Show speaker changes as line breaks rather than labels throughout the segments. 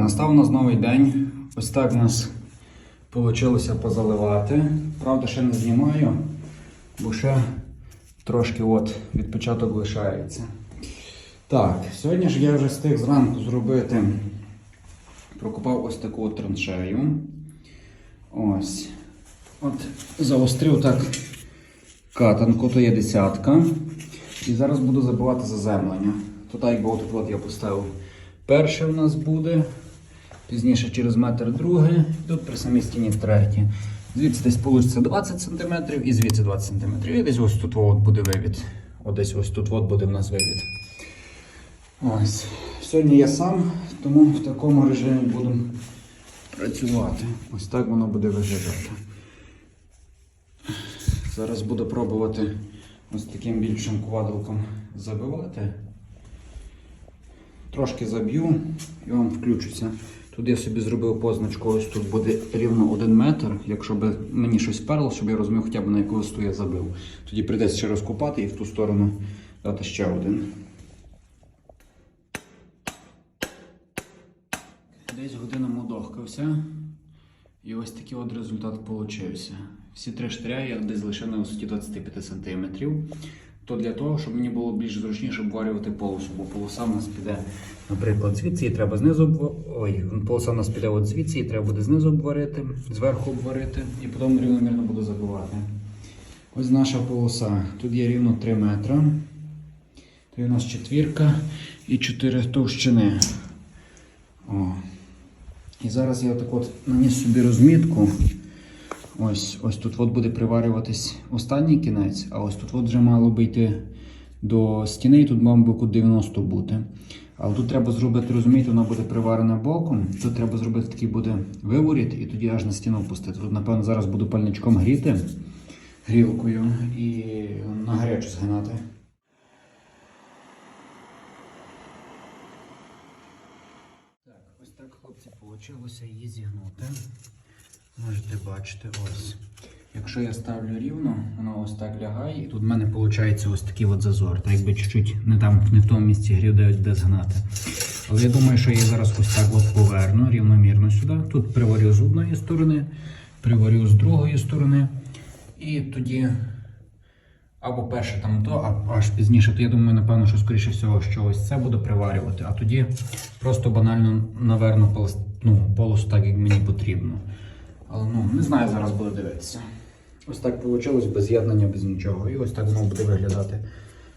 настав у нас новий день. Ось так у нас вийшло позаливати. Правда, ще не знімаю, бо ще трошки от відпечаток лишається. Так, сьогодні ж я вже встиг зранку зробити. Прокопав ось таку от траншею. Ось. От заострив так катанку, то є десятка. І зараз буду забивати заземлення. То так, якби от, от я поставив перше в нас буде. Пізніше через метр друге, тут при самій стіні третє. Звідси десь вийде 20 см і звідси 20 см. І десь ось тут от буде вивід. Десь ось тут от буде в нас вивід. Ось. Сьогодні я сам, тому в такому режимі буду працювати. Ось так воно буде виглядати. Зараз буду пробувати ось таким більшим квадриком забивати. Трошки заб'ю і вам включуся. Тут я собі зробив позначку, ось тут буде рівно 1 метр. Якщо би мені щось перло, щоб я розумів хоча б на яку висоту я забив. Тоді прийдеться ще розкопати і в ту сторону дати ще один. Десь година мудохкався. І ось такий от результат получився. Всі три штиря я десь лише на висоті 25 см. То для того, щоб мені було більш зручніше обварювати полосу, бо полоса в нас піде, наприклад, звідси і треба знизу обва... Ой, полоса в нас піде от звідси і треба буде знизу обварити, зверху обварити і потім рівномірно буду забивати. Ось наша полоса. Тут є рівно 3 метри. Тут у нас четвірка і 4 товщини. О. І зараз я отак от наніс собі розмітку. Ось ось тут от буде приварюватись останній кінець, а ось тут от вже мало би йти до стіни, і тут мав би кут 90 бути. Але тут треба зробити, розумієте, вона буде приварена боком. Тут треба зробити такий буде виворіт і тоді аж на стіну пустити. Тут, напевно, зараз буду пальничком гріти грілкою і на гарячу згинати. Так, ось так, хлопці, вийшло її зігнути. Можете бачити ось. Якщо я ставлю рівно, воно ось так лягає, і тут в мене виходить ось такий от зазор. Так якби чуть-чуть не там, не в тому місці грів, де, де згнати. Але я думаю, що я її зараз ось так от поверну рівномірно сюди. Тут приварю з одної сторони, приварю з другої сторони. І тоді або перше там то, а аж пізніше, то я думаю, напевно, що скоріше всього, що ось це буду приварювати, а тоді просто банально наверну полос, ну, полосу так, як мені потрібно. Але ну, не знаю, зараз буду дивитися. Ось так вийшло без з'єднання, без нічого. І ось так воно буде виглядати.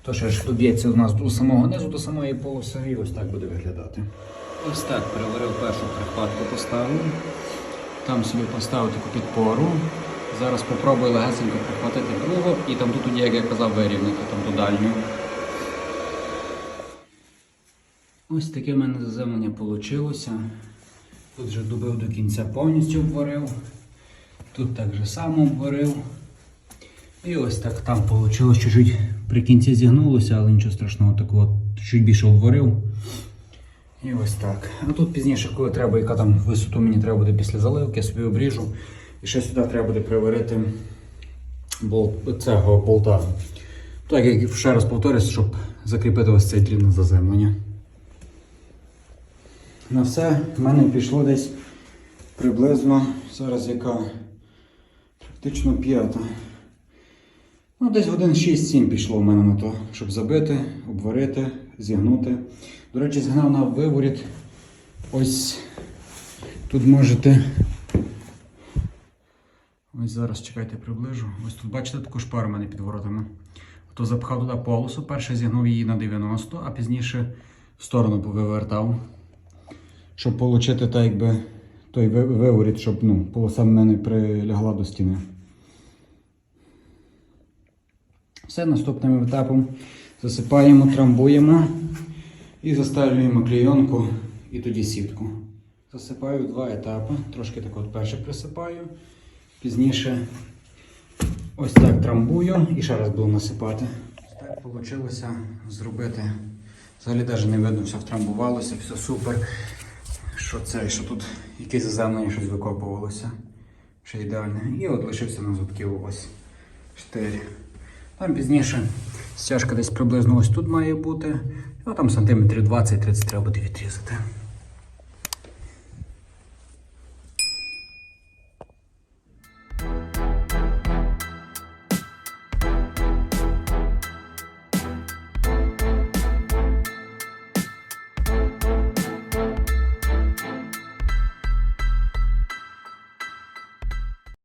То ще ж доб'ється у нас до самого низу, до самої полоси, і ось так буде виглядати. Ось так переварив першу прихватку, поставив. Там собі поставив таку підпору. Зараз спробую легесенько прихватити другу і там тут, як я казав, вирівняти там ту дальню. Ось таке в мене заземлення вийшло. Тут вже добив до кінця повністю обварив. Тут так же само обварив. І ось так там вийшло, чуть-чуть при кінці зігнулося, але нічого страшного, такого чуть більше обварив. І ось так. А тут пізніше, коли треба, яка там висоту мені треба буде після заливки, я собі обріжу. І ще сюди треба буде приварити бол... цього болта. Так, як ще раз повторюсь, щоб закріпити ось цей длінне заземлення. На все в мене пішло десь приблизно, зараз яка практично п'ята. Ну, десь годин 6-7 пішло в мене на то, щоб забити, обварити, зігнути. До речі, згнав на виворіт. Ось тут можете. Ось зараз чекайте, приближу. Ось тут бачите таку шпару в мене під воротами. То запхав туди полосу, перше зігнув її на 90, а пізніше в сторону повивертав щоб отримати так, якби, той ви- виворіт, щоб ну, полоса в мене прилягла до стіни. Все, наступним етапом засипаємо, трамбуємо і заставлюємо клейонку і тоді сітку. Засипаю два етапи. Трошки так от перше присипаю, пізніше ось так трамбую і ще раз буду насипати. Так вийшло зробити. Взагалі навіть не видно, все втрамбувалося, все супер. Що це, що тут якесь заземлення щось викопувалося. Ще ідеальне. І от лишився на зубків ось 4. Там пізніше стяжка десь приблизно ось тут має бути. Ну там сантиметрів 20-30 треба буде відрізати.